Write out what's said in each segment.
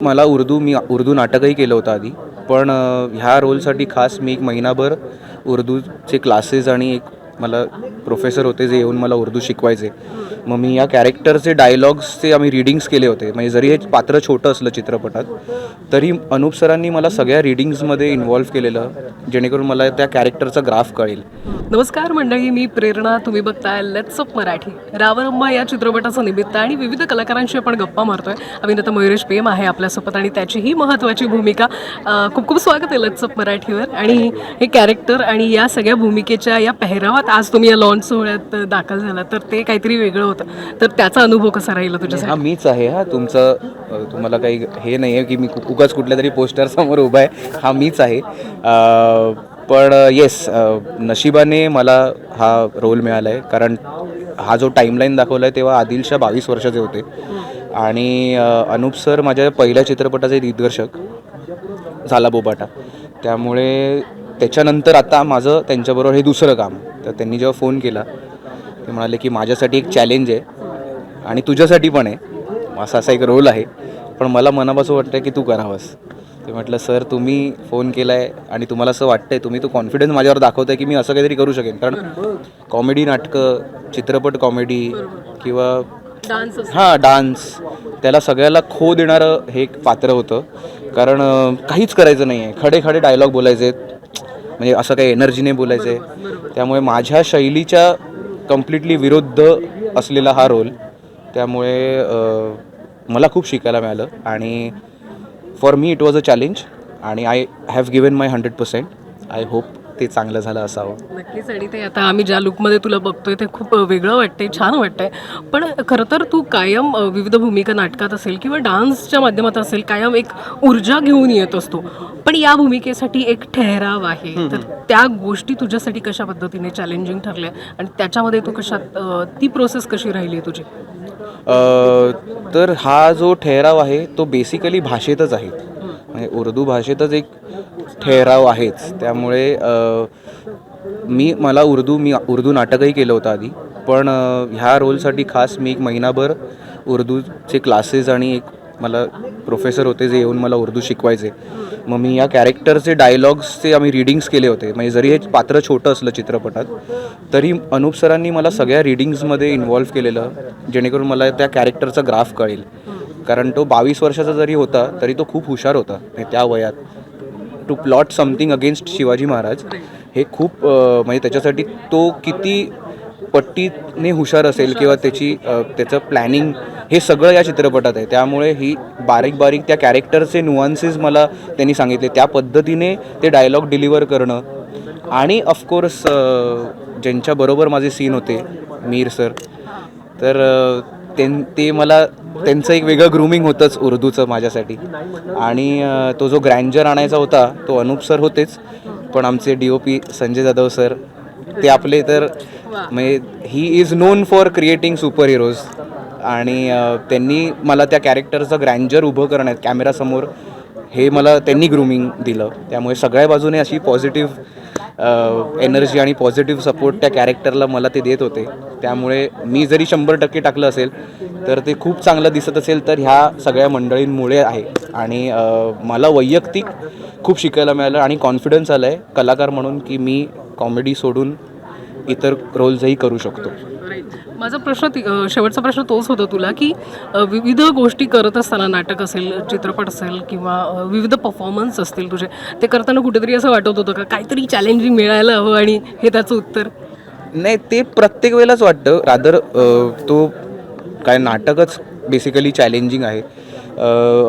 मला उर्दू मी उर्दू नाटकही केलं होतं आधी. पण ह्या रोलसाठी खास मी एक महिनाभर उर्दूचे क्लासेस आणि एक मला प्रोफेसर होते जे येऊन मला उर्दू शिकवायचे. मग मी या कॅरेक्टरचे डायलॉग्सचे आम्ही रिडिंग्स केले होते. म्हणजे जरी हे पात्र छोटं असलं चित्रपटात तरी अनुप सरांनी मला सगळ्या रिडिंग्समध्ये इन्व्हॉल्व्ह केलेलं जेणेकरून मला त्या कॅरेक्टरचा ग्राफ कळेल. नमस्कार मंडळी मी प्रेरणा तुम्ही बघताय लेट्स अप मराठी. रावरंबा या चित्रपटाचं निमित्त आणि विविध कलाकारांशी आपण गप्पा मारतोय. अभिनेता मयुरेश प्रेम आहे आपल्यासोबत आणि त्याचीही महत्त्वाची भूमिका खूप खूप स्वागत आहे लेट्स अप मराठीवर. आणि हे कॅरेक्टर आणि या सगळ्या भूमिकेच्या या पेहरावात आज तुम्ही या लॉन्च सोहळ्यात दाखल झाला तर ते काहीतरी वेगळं होतं. तर त्याचा अनुभव कसा राहिला तुझ्यासाठी? हा मीच आहे हा तुमचं अ, तुम्हाला काही हे नाही आहे की मी कु- उगाच कुठल्या तरी पोस्टर समोर उभा आहे. हा मीच आहे. अ, पण येस नशिबाने मला हा रोल मिळाला आहे कारण हा जो टाईमलाईन दाखवला आहे तेव्हा आदिलशा बावीस वर्षाचे होते. आणि अ, अनुप सर माझ्या पहिल्या चित्रपटाचे दिग्दर्शक झाला बोबाटा. त्यामुळे त्याच्यानंतर आता माझं त्यांच्याबरोबर हे दुसरं काम. तर त्यांनी जेव्हा फोन केला ते म्हणाले की माझ्यासाठी एक चॅलेंज आहे आणि तुझ्यासाठी पण आहे. असा असा एक रोल आहे. पण मला मनापासून वाटतं की तू करावंस. ते म्हटलं सर तुम्ही फोन केला आहे आणि तुम्हाला असं वाटतंय तुम्ही तो कॉन्फिडन्स माझ्यावर दाखवताय की मी असं काहीतरी करू शकेन. कारण कॉमेडी नाटकं चित्रपट कॉमेडी किंवा डान्स हां डान्स त्याला सगळ्याला खो देणारं हे एक पात्र होतं. कारण काहीच करायचं नाही आहे खडे खडे डायलॉग बोलायचे म्हणजे असं काही एनर्जीने बोलायचं आहे त्यामुळे माझ्या शैलीच्या कम्प्लिटली विरुद्ध असलेला हा रोल त्यामुळे मला खूप शिकायला मिळालं आणि for me it was a challenge आणि I have given my hundred percent I hope ते चांगलं झालं असावं. नक्कीच आणि ते आता आम्ही ज्या लुकमध्ये तुला बघतोय ते खूप वेगळं वाटतंय छान वाटतंय. पण खरं तर तू कायम विविध भूमिका नाटकात असेल किंवा डान्सच्या माध्यमात असेल कायम एक ऊर्जा घेऊन येत असतो. पण या भूमिकेसाठी एक ठहराव आहे. तर त्या गोष्टी तुझ्यासाठी कशा पद्धतीने चॅलेंजिंग ठरल्या? आणि त्याच्यामध्ये तू कशात ती प्रोसेस कशी राहिली तुझी? तर हा जो ठहराव आहे तो बेसिकली भाषेतच आहे. म्हणजे उर्दू भाषेतच एक ठेराव आहेच. त्यामुळे मी मला उर्दू मी उर्दू नाटकही केलं होतं आधी. पण ह्या रोलसाठी खास मी एक महिनाभर उर्दूचे क्लासेस आणि एक मला प्रोफेसर होते जे येऊन मला उर्दू शिकवायचे. मग मी या कॅरेक्टरचे डायलॉग्सचे आम्ही रिडिंग्स केले होते. म्हणजे जरी हे पात्र छोटं असलं चित्रपटात तरी अनुप सरांनी मला सगळ्या रिडिंग्समध्ये इन्व्हॉल्व्ह केलेलं जेणेकरून मला त्या कॅरेक्टरचा ग्राफ कळेल. कारण तो बावीस वर्षाचा जरी होता तरी तो खूप हुशार होता. त्या वयात. To plot something against Shivaji Maharaj हे खूप म्हणजे त्याच्यासाठी तो किती पट्टीने हुशार असेल किंवा त्याची त्याचं प्लॅनिंग हे सगळं या चित्रपटात आहे. त्यामुळे ही बारीक बारीक त्या कॅरेक्टरचे नुआन्सेस मला त्यांनी सांगितले. त्या पद्धतीने ते डायलॉग डिलिव्हर करणं. आणि ऑफकोर्स ज्यांच्याबरोबर माझे सीन होते मीर सर तर त्यां ते मला त्यांचं एक वेगळं ग्रूमिंग होतंच उर्दूचं माझ्यासाठी. आणि तो जो ग्रँजर आणायचा होता तो अनुप सर होतेच. पण आमचे D O P Sanjay Jadhav sir ते आपले तर म्हणजे he is known for creating super heroes आणि त्यांनी मला त्या कॅरेक्टरचं ग्रँजर उभं करण्यात कॅमेरासमोर हे मला त्यांनी ग्रूमिंग दिलं. त्यामुळे सगळ्या बाजूने अशी पॉझिटिव्ह एनर्जी आणि पॉझिटिव्ह सपोर्ट त्या कॅरेक्टरला मला ते देत होते. त्यामुळे मी जरी शंभर टक्के टाकलं असेल तर ते खूप चांगलं दिसत असेल तर ह्या सगळ्या मंडळींमुळे आहे. आणि मला वैयक्तिक खूप शिकायला मिळालं आणि कॉन्फिडन्स आलं आहे कलाकार म्हणून की मी कॉमेडी सोडून इतर रोल्सही करू शकतो. माझा प्रश्न शेवटचा प्रश्न तोच होता तुला की विविध गोष्टी करत असताना नाटक असेल चित्रपट असेल किंवा विविध परफॉर्मन्स असतील तुझे ते करताना कुठेतरी असं वाटत होतं का काहीतरी चॅलेंजिंग मिळायला हवं आणि हे त्याचं उत्तर? नाही ते प्रत्येक वेळेलाच वाटतं. रादर तो काय नाटकच बेसिकली चॅलेंजिंग आहे.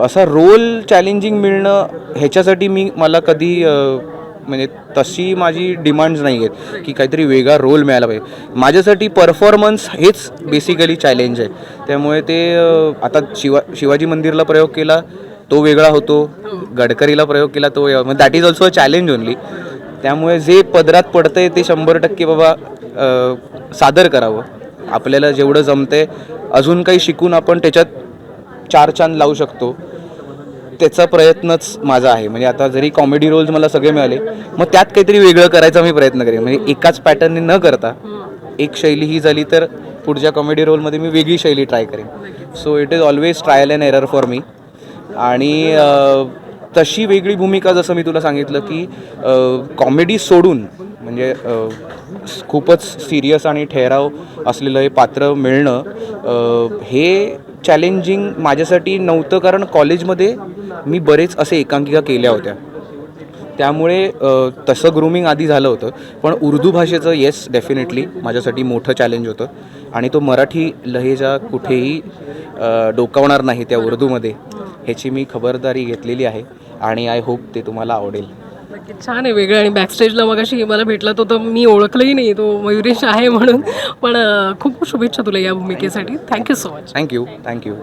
असा रोल चॅलेंजिंग मिळणं ह्याच्यासाठी मी मला कधी म्हणजे तशी माझी डिमांड्स नाही आहेत की काहीतरी वेगळा रोल मिळाला पाहिजे. माझ्यासाठी परफॉर्मन्स हेच बेसिकली चॅलेंज आहे. त्यामुळे ते आता शिवा शिवाजी मंदिरला प्रयोग केला तो वेगळा होतो. गडकरीला प्रयोग केला तो वेगळा. That is also a challenge only त्यामुळे जे पदरात पडतंय ते शंभर टक्के बाबा सादर करावं. आपल्याला जेवढं जमतंय अजून काही शिकून आपण त्याच्यात चार चांद लावू शकतो. त्याचा प्रयत्नच माझा आहे. म्हणजे आता जरी कॉमेडी रोल्स मला सगळे मिळाले मग त्यात काहीतरी वेगळं करायचा मी प्रयत्न करेन. म्हणजे एकाच पॅटर्नने न करता एक शैली ही झाली तर पुढच्या कॉमेडी रोलमध्ये मी वेगळी शैली ट्राय करेन. So it is always trial and error for me आणि तशी वेगळी भूमिका जसं मी तुला सांगितलं की कॉमेडी सोडून म्हणजे खूपच सिरियस आणि ठहराव असलेलं हे पात्र मिळणं हे चॅलेंजिंग माझ्यासाठी नव्हतं कारण कॉलेजमध्ये मी बरेच असे एकांकिका केल्या होत्या. त्यामुळे तसं ग्रूमिंग आधी झालं होतं. पण उर्दू भाषेचं येस डेफिनेटली माझ्यासाठी मोठं चॅलेंज होतं. आणि तो मराठी लहेजा कुठेही डोकावणार नाही त्या उर्दूमध्ये ह्याची मी खबरदारी घेतलेली आहे. आणि आय होप ते तुम्हाला आवडेल. छान आहे वेगळं. आणि बॅकस्टेजला मग अशी मला भेटला तो तर मी ओळखलंही नाही तो मयुरेश आहे म्हणून. पण खूप खूप शुभेच्छा तुला या भूमिकेसाठी. Thank you so much thank you thank you